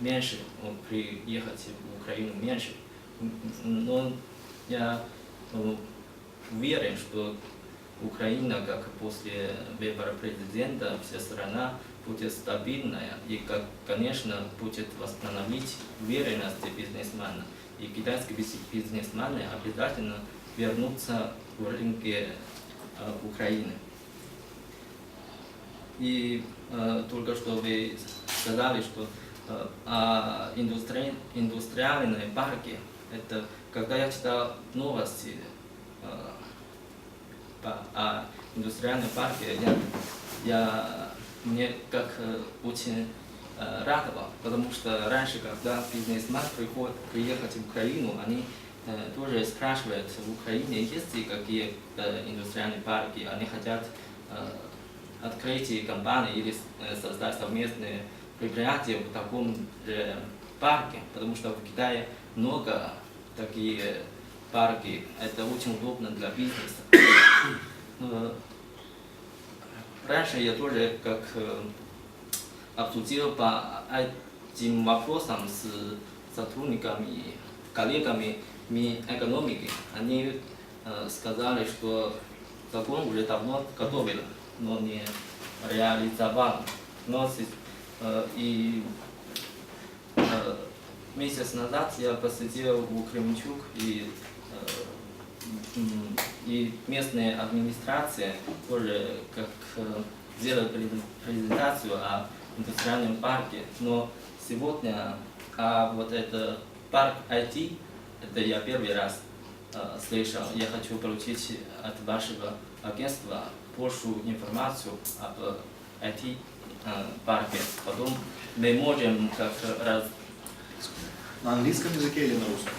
меньше ну, приехать в Украину меньше. Но я ну, уверен, что Украина, как после выбора президента, вся страна будет стабильная и, как, конечно, будет восстановить уверенность бизнесмена. И китайские биз- бизнесмены обязательно вернутся в рынки э, Украины. И э, только что вы сказали, что о индустри... индустриальной парке, это когда я читал новости э, по- о индустриальном парке, я, я мне как э, очень э, радовал, потому что раньше, когда бизнесмен приходит приехать в Украину, они э, тоже спрашивают, в Украине есть ли какие-то индустриальные парки, они хотят э, открыть компании или создать совместные предприятия в таком же парке, потому что в Китае много таких парки, это очень удобно для бизнеса. Э, Раньше я тоже как э, обсудил по этим вопросам с сотрудниками, коллегами Минэкономики. Они э, сказали, что закон уже давно готовили, но не реализовал. Но э, и э, месяц назад я посетил в Кременчуг и э, и местная администрация тоже как э, сделала през- презентацию о индустриальном парке, но сегодня а вот это парк IT, это я первый раз э, слышал. Я хочу получить от вашего агентства большую информацию об IT э, парке. Потом мы можем как раз На английском языке или на русском?